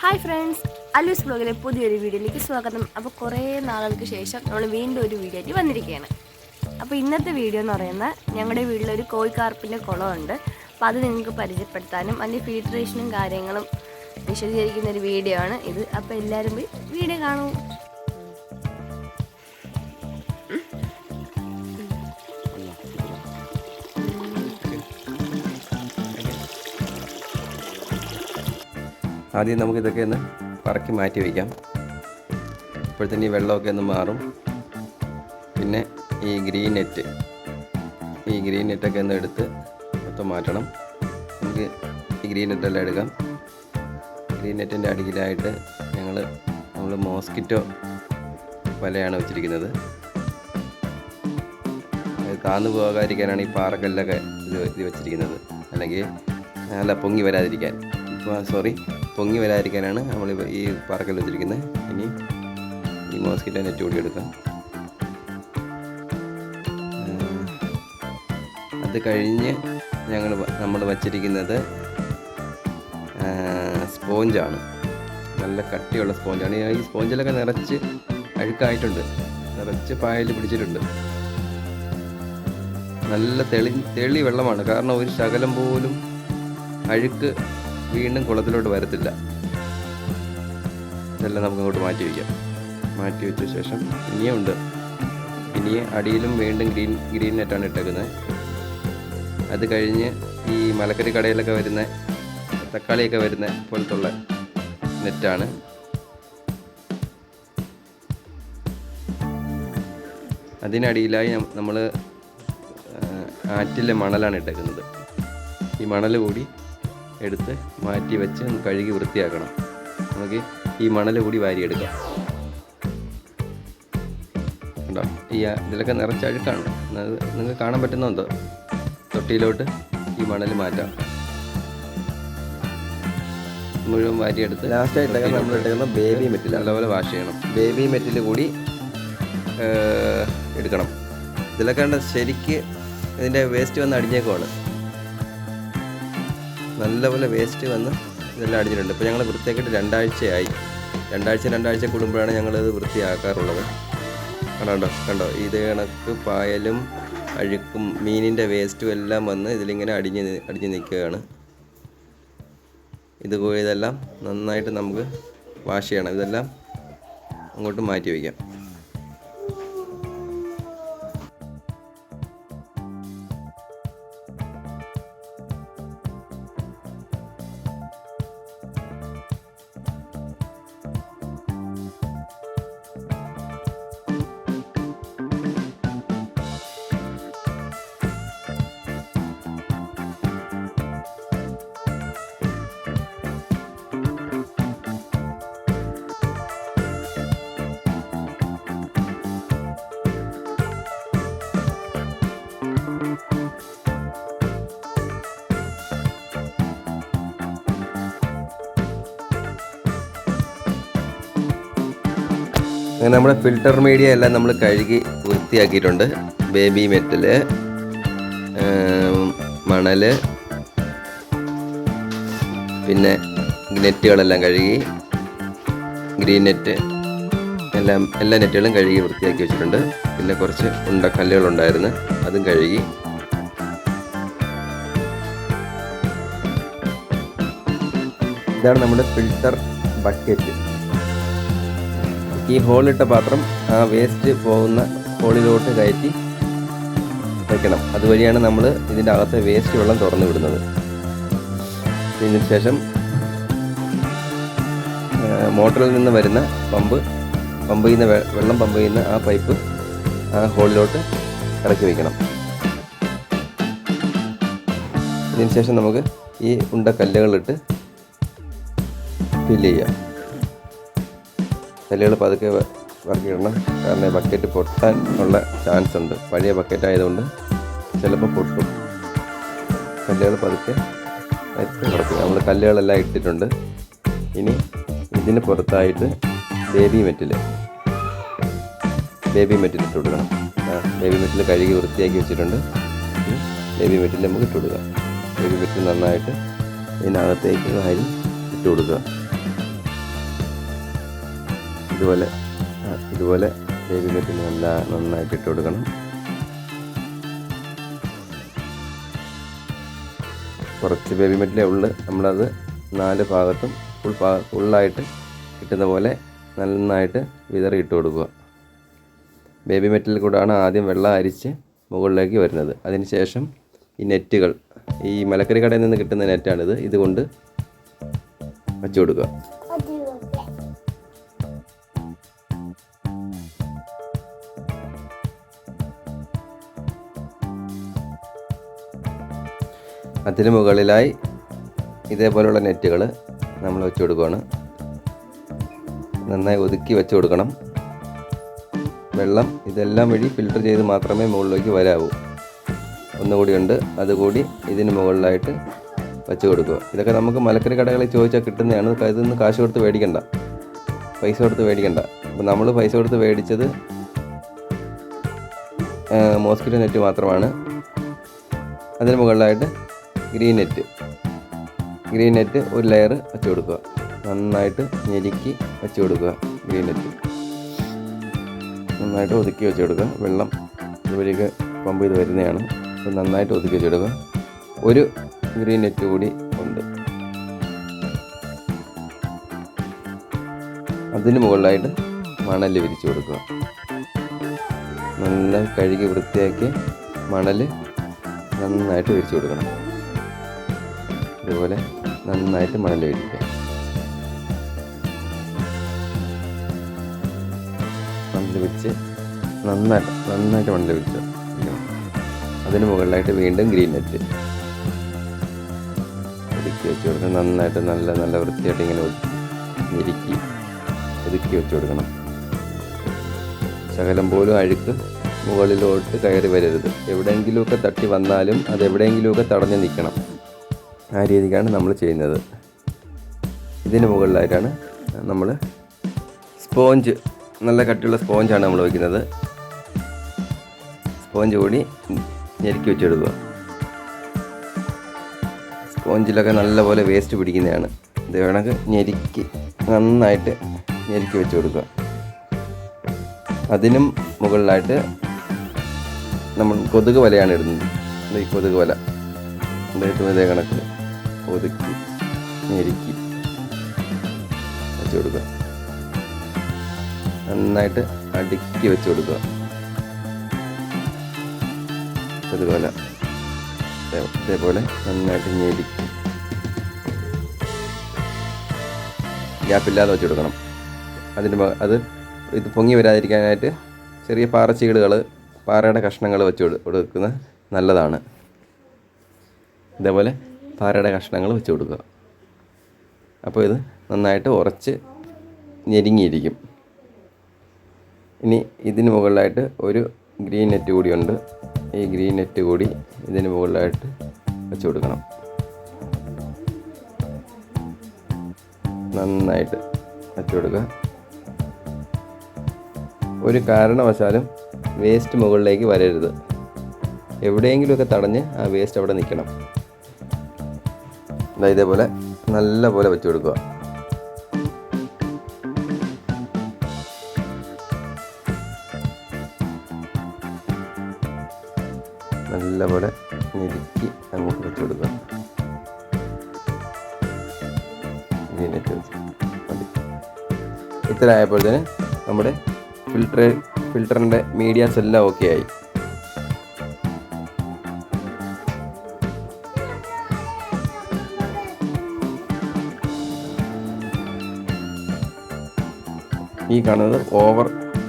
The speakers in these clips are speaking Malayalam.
ഹായ് ഫ്രണ്ട്സ് അലൂസ് ബ്ലോഗിലെ പുതിയൊരു വീഡിയോയിലേക്ക് സ്വാഗതം. അപ്പോൾ കുറേ നാളുകൾക്ക് ശേഷം നമ്മൾ വീണ്ടും ഒരു വീഡിയോ ആയിട്ട് വന്നിരിക്കുകയാണ്. അപ്പോൾ ഇന്നത്തെ വീഡിയോ എന്ന് പറയുന്നത് ഞങ്ങളുടെ വീട്ടിലൊരു കോഴിക്കാർപ്പിന്റെ കുളമുണ്ട്. അപ്പോൾ അത് നിങ്ങൾക്ക് പരിചയപ്പെടുത്താനും അതിന്റെ ഫിൽട്രേഷനും കാര്യങ്ങളും വിശദീകരിക്കുന്ന ഒരു വീഡിയോ ആണ് ഇത്. അപ്പോൾ എല്ലാവരും പോയി വീഡിയോ കാണൂ. ആദ്യം നമുക്കിതൊക്കെ ഒന്ന് പറക്കി മാറ്റി വയ്ക്കാം. അപ്പോഴത്തേന് ഈ വെള്ളമൊക്കെ ഒന്ന് മാറും. പിന്നെ ഈ ഗ്രീൻ നെറ്റ് ഈ ഗ്രീൻ നെറ്റൊക്കെ ഒന്ന് എടുത്ത് മൊത്തം മാറ്റണം. നമുക്ക് ഈ ഗ്രീൻ നെറ്റെല്ലാം എടുക്കാം. ഗ്രീൻ നെറ്റിന്റെ അടിയിലായിട്ട് ഞങ്ങൾ നമ്മൾ മോസ്കിറ്റോ വലയാണ് വെച്ചിരിക്കുന്നത്. താന്നു പോകാതിരിക്കാനാണ് ഈ പാറക്കല്ലൊക്കെ ഇത് ഇത് വെച്ചിരിക്കുന്നത്. അല്ലെങ്കിൽ നല്ല പൊങ്ങി വരാതിരിക്കാൻ. സോറി പൊങ്ങി വരാതിരിക്കാനാണ് നമ്മൾ ഈ പാറക്കല്ല് വെച്ചിരിക്കുന്നത്. ഇനി ഈ മോസ്കിറ്റോ നെറ്റ് കൂടി എടുക്കാം. അത് കഴിഞ്ഞ് ഞങ്ങൾ നമ്മൾ വച്ചിരിക്കുന്നത് സ്പോഞ്ചാണ്. നല്ല കട്ടിയുള്ള സ്പോഞ്ചാണ്. ഈ സ്പോഞ്ചിലൊക്കെ നിറച്ച് അഴുക്കായിട്ടുണ്ട്. നിറച്ച് പായൽ പിടിച്ചിട്ടുണ്ട്. നല്ല തെളി തെളി വെള്ളമാണ് കാരണം ഒരു ശകലം പോലും അഴുക്ക് വീണ്ടും കുളത്തിലോട്ട് വരത്തില്ല. ഇതെല്ലാം നമുക്ക് അങ്ങോട്ട് മാറ്റി വയ്ക്കാം. മാറ്റി വെച്ച ശേഷം ഇനിയും ഉണ്ട്. ഇനി അടിയിലും വീണ്ടും ഗ്രീൻ ഗ്രീൻ നെറ്റാണ് ഇട്ടേക്കുന്നത്. അത് കഴിഞ്ഞ് ഈ മലക്കറി കടയിലൊക്കെ വരുന്ന തക്കാളിയൊക്കെ വരുന്ന പോലത്തുള്ള നെറ്റാണ് അതിനടിയിലായി നമ്മൾ ആറ്റിലെ മണലാണ് ഇട്ടേക്കുന്നത്. ഈ മണൽ കൂടി എടുത്ത് മാറ്റി വെച്ച് കഴുകി വൃത്തിയാക്കണം. നമുക്ക് ഈ മണൽ കൂടി വാരിയെടുക്കാം. കണ്ടോ? ഈ ഇതിലൊക്കെ നിറച്ച അഴുക്കാണ് നിങ്ങൾക്ക് കാണാൻ പറ്റുന്നുണ്ടോ? തൊട്ടിയിലോട്ട് ഈ മണൽ മാറ്റാം. മുഴുവൻ വാരിയെടുത്ത് ലാസ്റ്റായിട്ട് നമ്മൾ എടുക്കുന്ന ബേബി മെറ്റിൽ നല്ലപോലെ വാഷ് ചെയ്യണം. ബേബി മെറ്റിൽ കൂടി എടുക്കണം. ഇതിലൊക്കെ ശരിക്ക് ഇതിന്റെ വേസ്റ്റ് വന്ന് അടിഞ്ഞേക്കുവാണ്. നല്ലപോലെ വേസ്റ്റ് വന്ന് ഇതെല്ലാം അടിഞ്ഞിട്ടുണ്ട് ഇപ്പോൾ ഞങ്ങൾ വൃത്തിയാക്കിയിട്ട് രണ്ടാഴ്ചയായി. രണ്ടാഴ്ച രണ്ടാഴ്ച കൂടുമ്പോഴാണ് ഞങ്ങളിത് വൃത്തിയാക്കാറുള്ളത്. കണ്ടോ കണ്ടോ? ഇത് കണക്ക് പായലും അഴുക്കും മീനിന്റെ വേസ്റ്റും എല്ലാം വന്ന് ഇതിലിങ്ങനെ അടിഞ്ഞ് അടിഞ്ഞ് നിൽക്കുകയാണ്. ഇത് പോയതെല്ലാം നന്നായിട്ട് നമുക്ക് വാഷ് ചെയ്യണം. ഇതെല്ലാം അങ്ങോട്ട് മാറ്റി വയ്ക്കാം. അങ്ങനെ നമ്മുടെ ഫിൽട്ടർ മീഡിയ എല്ലാം നമ്മൾ കഴുകി വൃത്തിയാക്കിയിട്ടുണ്ട്. ബേബി മെറ്റൽ മണൽ പിന്നെ നെറ്റുകളെല്ലാം കഴുകി ഗ്രീൻ നെറ്റ് എല്ലാം എല്ലാ നെറ്റുകളും കഴുകി വൃത്തിയാക്കി വെച്ചിട്ടുണ്ട്. പിന്നെ കുറച്ച് ഉണ്ടക്കല്ലുകളുണ്ടായിരുന്നു അതും കഴുകി. ഇതാണ് നമ്മുടെ ഫിൽട്ടർ ബക്കറ്റ് ഈ ഹോളിട്ട പാത്രം ആ വേസ്റ്റ് പോകുന്ന ഹോളിലോട്ട് കയറ്റി വെക്കണം. അതുവഴിയാണ് നമ്മൾ ഇതിന്റെ അകത്തെ വേസ്റ്റ് വെള്ളം തുറന്നു വിടുന്നത്. ഇതിന് ശേഷം മോട്ടറിൽ നിന്ന് വരുന്ന പമ്പ് പമ്പ് ചെയ്യുന്ന വെള്ളം പമ്പ് ചെയ്യുന്ന ആ പൈപ്പ് ആ ഹോളിലോട്ട് ഇറക്കി വയ്ക്കണം ഇതിന് ശേഷം നമുക്ക് ഈ ഉണ്ട കല്ലുകളിട്ട് ഫില്ല് ചെയ്യാം. കല്ലുകൾ പതുക്കെ വറക്കിയിടണം കാരണം ബക്കറ്റ് പൊട്ടാൻ ഉള്ള ചാൻസ് ഉണ്ട്. പഴയ ബക്കറ്റ് ആയതുകൊണ്ട് ചിലപ്പോൾ പൊട്ടും. കല്ലുകൾ പതുക്കെ ഇട്ട് വറക്കുക നമ്മൾ കല്ലുകളെല്ലാം ഇട്ടിട്ടുണ്ട്. ഇനി ഇതിന് പുറത്തായിട്ട് ബേബി മെറ്റിൽ ബേബി മെറ്റിൽ ഇട്ട് കൊടുക്കണം. ബേബി മെറ്റിൽ കഴുകി വൃത്തിയാക്കി വെച്ചിട്ടുണ്ട്. ബേബി മെറ്റിൽ നമുക്ക് ഇട്ട് കൊടുക്കാം. ബേബി മെറ്റിൽ നന്നായിട്ട് ഇതിനകത്തേക്ക് വാരി ഇട്ട് കൊടുക്കുക. ഇതുപോലെ ഇതുപോലെ നെറ്റ് നല്ല നന്നായിട്ട് ഇട്ട് കൊടുക്കണം. കുറച്ച് ബേബി മെറ്റിലേ ഉള്ളു നമ്മളത് നാല് ഭാഗത്തും ഫുൾ ഭാഗ ഫുള്ളായിട്ട് കിട്ടുന്ന പോലെ നന്നായിട്ട് വിതറി ഇട്ട് കൊടുക്കുക. ബേബി മെറ്റിൽ കൂടാണ് ആദ്യം വെള്ളം അരിച്ച് മുകളിലേക്ക് വരുന്നത്. അതിനുശേഷം ഈ നെറ്റുകൾ ഈ മലക്കറി കടയിൽ നിന്ന് കിട്ടുന്ന നെറ്റാണിത്. ഇതുകൊണ്ട് വച്ചു കൊടുക്കുക. അതിന് മുകളിലായി ഇതേപോലെയുള്ള നെറ്റുകൾ നമ്മൾ വെച്ച് കൊടുക്കുകയാണ് നന്നായി ഒതുക്കി വെച്ച് കൊടുക്കണം. വെള്ളം ഇതെല്ലാം വഴി ഫിൽട്ടർ ചെയ്ത് മാത്രമേ മുകളിലേക്ക് വരാവൂ. ഒന്നുകൂടിയുണ്ട് അതുകൂടി ഇതിന് മുകളിലായിട്ട് വെച്ച് കൊടുക്കുക. ഇതൊക്കെ നമുക്ക് മലക്കറി കടകളിൽ ചോദിച്ചാൽ കിട്ടുന്നതാണ്. ഇതൊന്നും കാശ് കൊടുത്ത് മേടിക്കണ്ട. പൈസ കൊടുത്ത് മേടിക്കണ്ട. അപ്പോൾ നമ്മൾ പൈസ കൊടുത്ത് മേടിച്ചത് മോസ്കിറ്റോ നെറ്റ് മാത്രമാണ്. അതിന് മുകളിലായിട്ട് ഗ്രീൻ നെറ്റ് ഗ്രീൻ നെറ്റ് ഒരു ലെയർ വെച്ച് കൊടുക്കുക. നന്നായിട്ട് ഞെരുക്കി വെച്ച് കൊടുക്കുക ഗ്രീൻ നെറ്റ് നന്നായിട്ട് ഒതുക്കി വെച്ച് കൊടുക്കുക. വെള്ളം ഇതുവഴിയൊക്കെ പമ്പ് ചെയ്ത് വരുന്നതാണ്. അപ്പോൾ നന്നായിട്ട് ഒതുക്കി വെച്ച് കൊടുക്കുക. ഒരു ഗ്രീൻ നെറ്റ് കൂടി ഉണ്ട്. അതിന് മുകളിലായിട്ട് മണൽ വിരിച്ചു കൊടുക്കുക. നല്ല കഴുകി വൃത്തിയാക്കി മണൽ നന്നായിട്ട് വിരിച്ചു കൊടുക്കണം. ഇതുപോലെ നന്നായിട്ട് മണൽ വേടിക്കുക മണൽ വെച്ച് നന്നായിട്ട് നന്നായിട്ട് മണൽ വെച്ചു അതിന് മുകളിലായിട്ട് വീണ്ടും ഗ്രീൻ നെറ്റ് ഒതുക്കി വെച്ച് കൊടുക്കണം. നന്നായിട്ട് നല്ല നല്ല വൃത്തിയായിട്ട് ഇങ്ങനെ ഞെരുക്കി ഒതുക്കി വെച്ച് കൊടുക്കണം. ശകലം പോലും അഴുക്ക് മുകളിലോട്ട് കയറി വരരുത്. എവിടെയെങ്കിലുമൊക്കെ തട്ടി വന്നാലും അത് എവിടെയെങ്കിലുമൊക്കെ തടഞ്ഞു നിൽക്കണം. ആ രീതിക്കാണ് നമ്മൾ ചെയ്യുന്നത്. ഇതിന് മുകളിലായിട്ടാണ് നമ്മൾ സ്പോഞ്ച് നല്ല കട്ടിയുള്ള സ്പോഞ്ചാണ് നമ്മൾ വയ്ക്കുന്നത് സ്പോഞ്ച് കൂടി ഞെരുക്കി വെച്ചെടുക്കുക. സ്പോഞ്ചിലൊക്കെ നല്ലപോലെ വേസ്റ്റ് പിടിക്കുന്നതാണ്. ഇത് വേണമെങ്കിൽ ഞെരുക്കി നന്നായിട്ട് ഞെരുക്കി വെച്ച് കൊടുക്കുക അതിനും മുകളിലായിട്ട് നമ്മൾ കൊതുക് വലയാണ് ഇടുന്നത്. ഈ കൊതുക് വല. ഇതായിട്ട് ഇതേ കണക്ക്. ഒതുക്കി ഞെരുക്കി. വെച്ച് കൊടുക്കുക. നന്നായിട്ട് അടുക്കി വെച്ച് കൊടുക്കുക. അതുപോലെ ഇതേപോലെ നന്നായിട്ട് ഞെരുക്കി. ഗ്യാപ്പില്ലാതെ വെച്ച് കൊടുക്കണം. അതിന്റെ അത് ഇത് പൊങ്ങി വരാതിരിക്കാനായിട്ട് ചെറിയ പാറച്ചീടുകൾ പാറയുടെ കഷ്ണങ്ങൾ വെച്ച് കൊടുക്കുന്നത് നല്ലതാണ്. ഇതേപോലെ പാറയുടെ കഷ്ണങ്ങൾ വെച്ച് കൊടുക്കുക. അപ്പോൾ ഇത് നന്നായിട്ട് ഉറച്ച് ഞെരുങ്ങിയിരിക്കും. ഇനി ഇതിന് മുകളിലായിട്ട് ഒരു ഗ്രീൻ നെറ്റ് കൂടിയുണ്ട് ഈ ഗ്രീൻ നെറ്റ് കൂടി ഇതിന് മുകളിലായിട്ട് വെച്ച് കൊടുക്കണം. നന്നായിട്ട് വെച്ച് കൊടുക്കുക. ഒരു കാരണവശാലും വേസ്റ്റ് മുകളിലേക്ക് വരരുത്. എവിടെയെങ്കിലുമൊക്കെ തടഞ്ഞ് ആ വേസ്റ്റ് അവിടെ നിൽക്കണം. ദാ ഇതേപോലെ നല്ല പോലെ വെച്ച് കൊടുക്കുക. നല്ല പോലെ ഞെരുക്കി അങ്ങോട്ട് വെച്ച് കൊടുക്കുക. ഇതിനൊക്കെ ഇത്ര ആയപ്പോഴത്തേന് നമ്മുടെ ഫിൽറ്റർ ഫിൽറ്ററിന്റെ മീഡിയാസ് എല്ലാം ഓക്കെ ആയി. ഈ കാണുന്നത് ഓവർ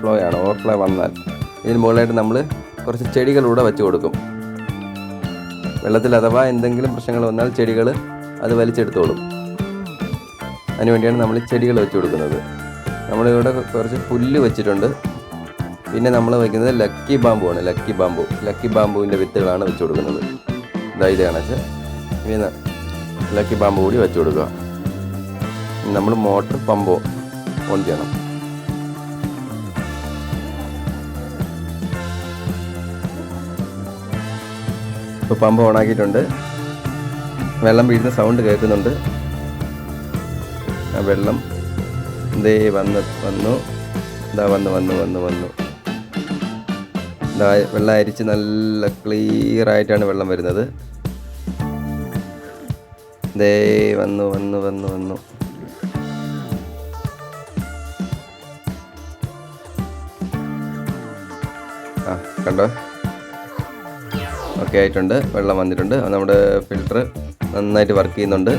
ഫ്ലോ ആണ്. ഓവർ ഫ്ലോ വന്നാൽ ഇതിന് മുകളിലായിട്ട് നമ്മൾ കുറച്ച് ചെടികളൂടെ വെച്ച് കൊടുക്കും. വെള്ളത്തിൽ അഥവാ എന്തെങ്കിലും പ്രശ്നങ്ങൾ വന്നാൽ ചെടികൾ അത് വലിച്ചെടുത്തോളും അതിനുവേണ്ടിയാണ് നമ്മൾ ചെടികൾ വെച്ച് കൊടുക്കുന്നത്. നമ്മളിവിടെ കുറച്ച് പുല്ല് വെച്ചിട്ടുണ്ട്. പിന്നെ നമ്മൾ വയ്ക്കുന്നത് ലക്കി ബാമ്പു ആണ്. ലക്കി ബാമ്പു ലക്കി ബാമ്പുവിന്റെ വിത്തുകളാണ് വെച്ച് കൊടുക്കുന്നത്. ഇതായി ഇത് കണക്ക് ഇനി ലക്കി ബാമ്പു കൂടി വെച്ച് കൊടുക്കുക. നമ്മൾ മോട്ടർ പമ്പോ ഓൺ ചെയ്യണം. ഇപ്പോൾ പമ്പ് ഓണാക്കിയിട്ടുണ്ട് വെള്ളം വീഴുന്ന സൗണ്ട് കേൾക്കുന്നുണ്ട്. ആ വെള്ളം ദേ വന്ന് വന്നു. ഇതാ വന്ന് വന്ന് വന്ന് വന്നു. ഇതാ വെള്ളം അരിച്ച് നല്ല ക്ലിയറായിട്ടാണ് വെള്ളം വരുന്നത്. ദേ വന്നു വന്നു വന്നു വന്നു. ആ കണ്ടോ? ഓക്കെ ആയിട്ടുണ്ട്. വെള്ളം വന്നിട്ടുണ്ട്. നമ്മുടെ ഫിൽറ്റർ നന്നായിട്ട് വർക്ക് ചെയ്യുന്നുണ്ട്.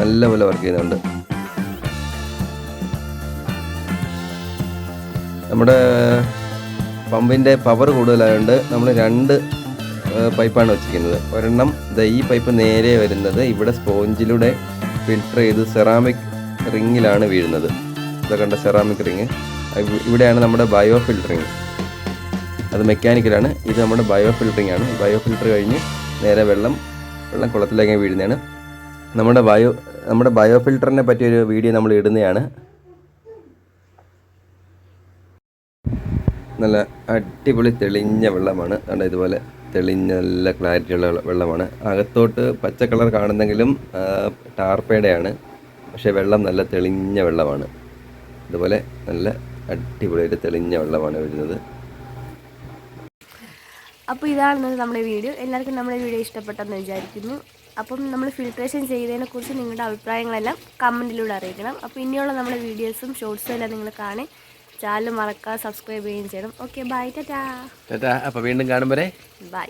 നല്ലപോലെ വർക്ക് ചെയ്യുന്നുണ്ട്. നമ്മുടെ പമ്പിന്റെ പവർ കൂടുതലായതുകൊണ്ട് നമ്മൾ രണ്ട് പൈപ്പാണ് വെച്ചിരിക്കുന്നത്. ഒരെണ്ണം ഈ പൈപ്പ് നേരെ വരുന്നത് ഇവിടെ സ്പോഞ്ചിലൂടെ ഫിൽട്ടർ ചെയ്ത് സെറാമിക് റിങ്ങിലാണ് വീഴുന്നത്. ഇതൊക്കെ കണ്ട സെറാമിക് റിങ് ഇവിടെയാണ് നമ്മുടെ ബയോ ഫിൽറ്ററിങ് അത് മെക്കാനിക്കലാണ്. ഇത് നമ്മുടെ ബയോ ഫിൽറ്ററിംഗ് ആണ് ബയോ ഫിൽറ്റർ കഴിഞ്ഞ് നേരെ വെള്ളം വെള്ളം കുളത്തിലേക്ക് വീഴുന്നതാണ്. നമ്മുടെ ബയോ നമ്മുടെ ബയോ ഫിൽറ്ററിനെ പറ്റിയൊരു വീഡിയോ നമ്മൾ ഇടുന്നതാണ്. നല്ല അടിപൊളി തെളിഞ്ഞ വെള്ളമാണ്. അതുകൊണ്ട് ഇതുപോലെ തെളിഞ്ഞ നല്ല ക്ലാരിറ്റിയുള്ള വെള്ളമാണ്. അകത്തോട്ട് പച്ച കളർ കാണുന്നെങ്കിലും ടാർപ്പേടയാണ്. പക്ഷേ വെള്ളം നല്ല തെളിഞ്ഞ വെള്ളമാണ്. ഇതുപോലെ നല്ല അടിപൊളിയായിട്ട് തെളിഞ്ഞ വെള്ളമാണ് വരുന്നത്. അപ്പോൾ ഇതാണ് നമ്മുടെ വീഡിയോ എല്ലാവർക്കും നമ്മുടെ വീഡിയോ ഇഷ്ടപ്പെട്ടെന്ന് വിചാരിക്കുന്നു. അപ്പം നമ്മൾ ഫിൽട്രേഷൻ ചെയ്തതിനെ കുറിച്ച് നിങ്ങളുടെ അഭിപ്രായങ്ങളെല്ലാം കമന്റിലൂടെ അറിയിക്കണം. അപ്പോൾ ഇനിയുള്ള നമ്മുടെ വീഡിയോസും ഷോർട്സും എല്ലാം നിങ്ങൾ കാണേ ചാനൽ മറക്കാതെ സബ്സ്ക്രൈബ് ചെയ്യുകയും ചെയ്യണം. Okay bye Tata. ടാറ്റാ അപ്പോൾ വീണ്ടും കാണുമ്പോഴേ ബൈ